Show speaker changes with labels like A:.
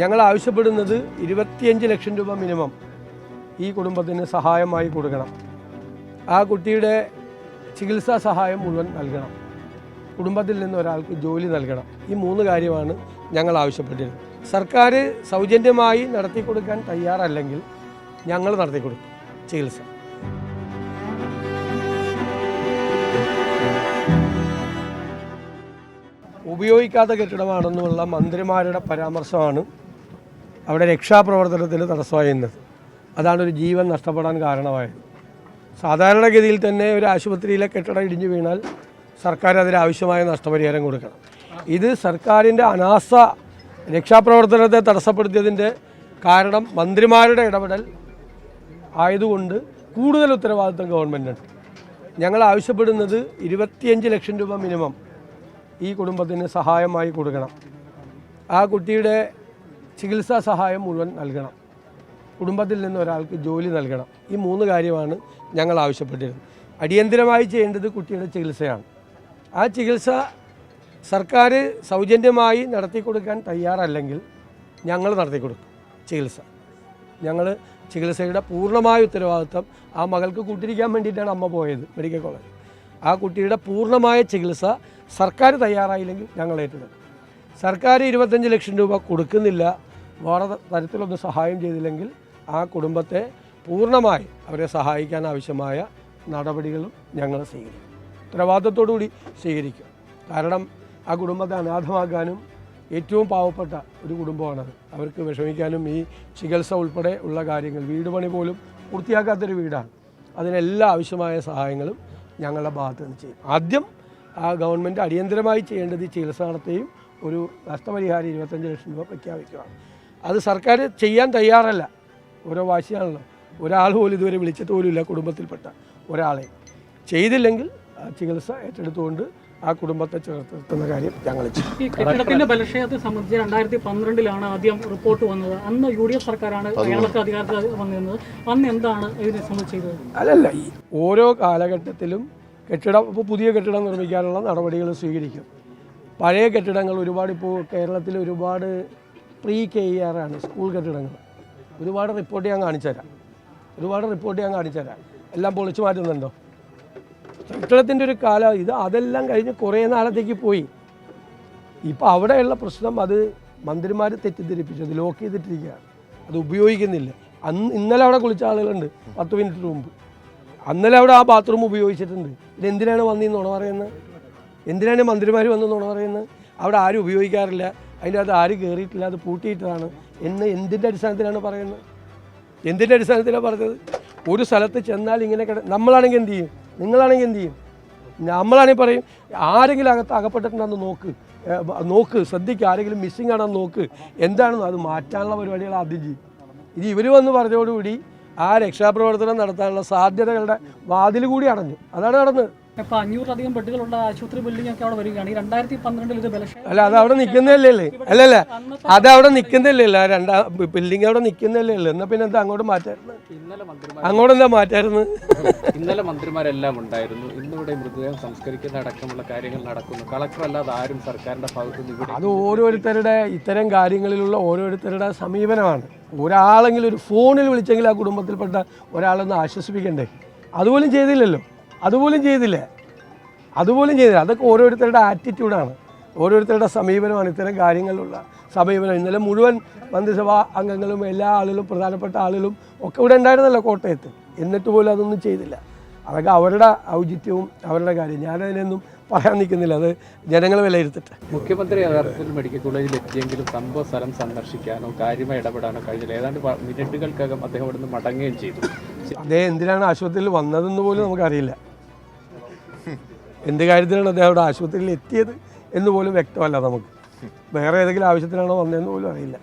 A: ഞങ്ങൾ ആവശ്യപ്പെടുന്നത് ഇരുപത്തിയഞ്ച് ലക്ഷം രൂപ മിനിമം ഈ കുടുംബത്തിന് സഹായമായി കൊടുക്കണം. ആ കുട്ടിയുടെ ചികിത്സാ സഹായം മുഴുവൻ നൽകണം. കുടുംബത്തിൽ നിന്ന് ഒരാൾക്ക് ജോലി നൽകണം. ഈ മൂന്ന് കാര്യമാണ് ഞങ്ങൾ ആവശ്യപ്പെട്ടിരുന്നത്. സർക്കാർ സൗജന്യമായി നടത്തി കൊടുക്കാൻ തയ്യാറല്ലെങ്കിൽ ഞങ്ങൾ നടത്തി കൊടുക്കും ചികിത്സ. ഉപയോഗിക്കാത്ത കെട്ടിടമാണെന്നുള്ള മന്ത്രിമാരുടെ പരാമർശമാണ് അവിടെ രക്ഷാപ്രവർത്തനത്തിന് തടസ്സമായിരുന്നത് അതാണ് ഒരു ജീവൻ നഷ്ടപ്പെടാൻ കാരണമായത്. സാധാരണഗതിയിൽ തന്നെ ഒരു ആശുപത്രിയിലെ കെട്ടിടം ഇടിഞ്ഞു വീണാൽ സർക്കാർ അതിനാവശ്യമായ നഷ്ടപരിഹാരം കൊടുക്കണം. ഇത് സർക്കാരിന്റെ അനാസ രക്ഷാപ്രവർത്തനത്തെ തടസ്സപ്പെടുത്തിയതിന്റെ കാരണം മന്ത്രിമാരുടെ ഇടപെടൽ ആയതുകൊണ്ട് കൂടുതൽ ഉത്തരവാദിത്വം ഗവൺമെന്റുണ്ട് ഞങ്ങൾ ആവശ്യപ്പെടുന്നത് ഇരുപത്തിയഞ്ച് ലക്ഷം രൂപ മിനിമം ഈ കുടുംബത്തിന് സഹായമായി കൊടുക്കണം. ആ കുട്ടിയുടെ ചികിത്സാ സഹായം മുഴുവൻ നൽകണം. കുടുംബത്തിൽ നിന്ന് ഒരാൾക്ക് ജോലി നൽകണം. ഈ മൂന്ന് കാര്യമാണ് ഞങ്ങൾ ആവശ്യപ്പെട്ടിരുന്നത്. അടിയന്തിരമായി ചെയ്യേണ്ടത് കുട്ടിയുടെ ചികിത്സയാണ്. ആ ചികിത്സ സർക്കാർ സൗജന്യമായി നടത്തി കൊടുക്കാൻ തയ്യാറല്ലെങ്കിൽ ഞങ്ങൾ നടത്തി കൊടുക്കും ചികിത്സ. ഞങ്ങൾ ചികിത്സയുടെ പൂർണമായ ഉത്തരവാദിത്വം ആ മകൾക്ക് കൂട്ടിരിക്കാൻ വേണ്ടിയിട്ടാണ് അമ്മ പോയത് മെഡിക്കൽ കോളേജ് ആ കുട്ടിയുടെ പൂർണമായ ചികിത്സ സർക്കാർ തയ്യാറായില്ലെങ്കിൽ ഞങ്ങൾ ഏറ്റെടുക്കും. സർക്കാർ ഇരുപത്തഞ്ച് ലക്ഷം രൂപ കൊടുക്കുന്നില്ല. വേറെ തരത്തിലൊന്നും സഹായം ചെയ്തില്ലെങ്കിൽ ആ കുടുംബത്തെ പൂർണമായി അവരെ സഹായിക്കാൻ ആവശ്യമായ നടപടികളും ഞങ്ങൾ സ്വീകരിക്കും. ഉത്തരവാദിത്വത്തോടുകൂടി സ്വീകരിക്കും. കാരണം ആ കുടുംബത്തെ അനാഥമാക്കാനും ഏറ്റവും പാവപ്പെട്ട ഒരു കുടുംബമാണത്. അവർക്ക് വിഷമിക്കാനും ഈ ചികിത്സ ഉൾപ്പെടെ ഉള്ള കാര്യങ്ങൾ വീട് പണി പോലും പൂർത്തിയാക്കാത്തൊരു വീടാണ്. അതിനെല്ലാ ആവശ്യമായ സഹായങ്ങളും ഞങ്ങളുടെ ഭാഗത്ത് നിന്ന് ചെയ്യും. ആദ്യം ആ ഗവൺമെന്റ് അടിയന്തരമായി ചെയ്യേണ്ടത് ചികിത്സ നടത്തുകയും ഒരു നഷ്ടപരിഹാരം ഇരുപത്തഞ്ച് ലക്ഷം രൂപ പ്രഖ്യാപിക്കുകയാണ് അത് സർക്കാർ ചെയ്യാൻ തയ്യാറല്ല. ഓരോ വാശിയാണല്ലോ. ഒരാൾ പോലും ഇതുവരെ വിളിച്ചിട്ട് പോലും ഇല്ല കുടുംബത്തിൽപ്പെട്ട ഒരാളെ. ചെയ്തില്ലെങ്കിൽ ആ ചികിത്സ ഏറ്റെടുത്തുകൊണ്ട് ആ കുടുംബത്തെ ചേർത്തുന്ന കാര്യം ഞങ്ങൾ
B: ഈ കെട്ടിടത്തിന്റെ ബലക്ഷയത്തെ സംബന്ധിച്ച് രണ്ടായിരത്തി പന്ത്രണ്ടിലാണ് ആദ്യം റിപ്പോർട്ട് വന്നത്. അന്ന് യു ഡി എഫ് സർക്കാരാണ് കേരളത്തിൽ അധികാരത്തിൽ വന്നിരുന്നത്. അന്ന് എന്താണ് ഇതിനെ സംബന്ധിച്ച് ചെയ്തത്?
A: അല്ലല്ല ഈ ഓരോ കാലഘട്ടത്തിലും കെട്ടിടം ഇപ്പോൾ പുതിയ കെട്ടിടം നിർമ്മിക്കാനുള്ള നടപടികൾ സ്വീകരിക്കും. പഴയ കെട്ടിടങ്ങൾ ഒരുപാട് ഇപ്പോൾ കേരളത്തിൽ ഒരുപാട് പ്രീ കെ ഇ ആർ ആണ് സ്കൂൾ കെട്ടിടങ്ങൾ. ഒരുപാട് റിപ്പോർട്ട് ഞാൻ കാണിച്ചു തരാം ഒരുപാട് റിപ്പോർട്ട് ഞാൻ കാണിച്ചു തരാം എല്ലാം പൊളിച്ചു മാറ്റുന്നുണ്ടോ? കെട്ടിടത്തിന്റെ ഒരു കാലം ഇത് അതെല്ലാം കഴിഞ്ഞ് കുറേ നാളത്തേക്ക് പോയി. ഇപ്പോൾ അവിടെയുള്ള പ്രശ്നം അത് മന്ത്രിമാർ തെറ്റിദ്ധരിപ്പിച്ചു അത് ലോക്ക് ചെയ്തിട്ടിരിക്കുകയാണ്. അത് ഉപയോഗിക്കുന്നില്ല. അന്ന് ഇന്നലെ അവിടെ കുളിച്ച ആളുകളുണ്ട് പത്ത് മിനിറ്റ് മുമ്പ്. അന്നലെ അവിടെ ആ ബാത്റൂം ഉപയോഗിച്ചിട്ടുണ്ട്. ഇത് എന്തിനാണ് വന്നിന്ന് നുണ പറയുന്നത്? എന്തിനാണ് മന്ത്രിമാർ വന്ന് നുണ പറയുന്നത്? അവിടെ ആരും ഉപയോഗിക്കാറില്ല. അതിന്റെ അത് ആരും കയറിയിട്ടില്ല അത് പൂട്ടിയിട്ടതാണ്. എന്ന് എന്തിന്റെ അടിസ്ഥാനത്തിലാണ് പറയുന്നത്? എന്തിന്റെ അടിസ്ഥാനത്തിലാണ് പറഞ്ഞത്? ഒരു സ്ഥലത്ത് ചെന്നാൽ ഇങ്ങനെ കിട നമ്മളാണെങ്കിൽ എന്ത് ചെയ്യും? നിങ്ങളാണെങ്കിൽ എന്ത് ചെയ്യും? നമ്മളാണെങ്കിൽ പറയും ആരെങ്കിലും അകത്ത് അകപ്പെട്ടിട്ടുണ്ടെന്ന് നോക്ക്. നോക്ക് ശ്രദ്ധിക്കുക ആരെങ്കിലും മിസ്സിംഗ് ആണെന്ന് നോക്ക്. എന്താണെന്ന് അത് മാറ്റാനുള്ള പരിപാടികൾ ആദ്യം ചെയ്യും. ഇത് ഇവർ വന്ന് പറഞ്ഞതോടുകൂടി ആ രക്ഷാപ്രവർത്തനം നടത്താനുള്ള സാധ്യതകളുടെ വാതിൽ കൂടി അടഞ്ഞു. അതാണ് നടന്നത്.
B: ഇപ്പൊ അഞ്ഞൂറിലധികം ബെഡുകളുള്ള ആശുപത്രി ബിൽഡിംഗ് ഒക്കെ അവിടെ വരികയാണ്. ഈ രണ്ടായിരത്തി പന്ത്രണ്ടിൽ ഇത് ബലക്ഷയം
A: അല്ല അത് അവിടെ നിൽക്കുന്നതല്ലേ അല്ലേ? അല്ലല്ല അത് അവിടെ നിൽക്കുന്നില്ല രണ്ടാ ബിൽഡിംഗ് അവിടെ നിൽക്കുന്നതല്ലേ എന്നാ പിന്നെ എന്താ അങ്ങോട്ട് മാറ്റായിരുന്നു
C: ഇന്നലെ മന്ത്രിമാർ
A: അങ്ങോട്ട് എന്താ മാറ്റായിരുന്നു
C: ഇന്നലെ മന്ത്രിമാരെല്ലാം ഉണ്ടായിരുന്നു. ഇന്നിവിടെ മൃതദേഹം സംസ്കരിക്കുന്ന അടക്കമുള്ള കാര്യങ്ങൾ നടക്കുന്നു. കളക്ടർ അല്ലാതെ ആരും സർക്കാരിന്റെ ഭാഗത്ത് നിന്ന് ഇവിടെ
A: അത് ഓരോരുത്തരുടെ ഇത്തരം കാര്യങ്ങളിലുള്ള ഓരോരുത്തരുടെ സമീപനമാണ്. ഒരാളെങ്കിലും ഒരു ഫോണിൽ വിളിച്ചെങ്കിൽ ആ കുടുംബത്തിൽപ്പെട്ട ഒരാളൊന്ന് ആശ്വസിപ്പിക്കണ്ടേ? അതുപോലും ചെയ്തില്ലല്ലോ. അതുപോലും ചെയ്തില്ല. അതുപോലും ചെയ്തില്ല. അതൊക്കെ ഓരോരുത്തരുടെ ആറ്റിറ്റ്യൂഡാണ് ഓരോരുത്തരുടെ സമീപനമാണ് ഇത്തരം കാര്യങ്ങളിലുള്ള സമീപനം. ഇന്നലെ മുഴുവൻ മന്ത്രിസഭാ അംഗങ്ങളും എല്ലാ ആളുകളും പ്രധാനപ്പെട്ട ആളുകളും ഒക്കെ ഇവിടെ ഉണ്ടായിരുന്നല്ലോ കോട്ടയത്ത്. എന്നിട്ട് പോലും അതൊന്നും ചെയ്തില്ല. അതൊക്കെ അവരുടെ ഔചിത്യവും അവരുടെ കാര്യം. ഞാനതിനൊന്നും പറയാൻ നിൽക്കുന്നില്ല. അത് ജനങ്ങൾ വിലയിരുത്തട്ടെ.
C: മുഖ്യമന്ത്രി യഥാർത്ഥത്തിൽ മെഡിക്കൽ കോളേജിൽ എത്തിയെങ്കിലും സംഭവ സ്ഥലം സന്ദർശിക്കാനോ കാര്യമായി ഇടപെടാനോ കഴിഞ്ഞില്ല. ഏതാണ്ട് മിനിറ്റുകൾക്കകം അദ്ദേഹം ഇവിടുന്ന് മടങ്ങുകയും ചെയ്തു.
A: അദ്ദേഹം എന്തിനാണ് ആശുപത്രിയിൽ വന്നതെന്ന് പോലും നമുക്കറിയില്ല. എന്ത് കാര്യത്തിലാണ് അദ്ദേഹം അവിടെ ആശുപത്രിയിൽ എത്തിയത് എന്ന് പോലും വ്യക്തമല്ല നമുക്ക്. വേറെ ഏതെങ്കിലും ആവശ്യത്തിനാണോ വന്നതെന്ന് പോലും അറിയില്ല.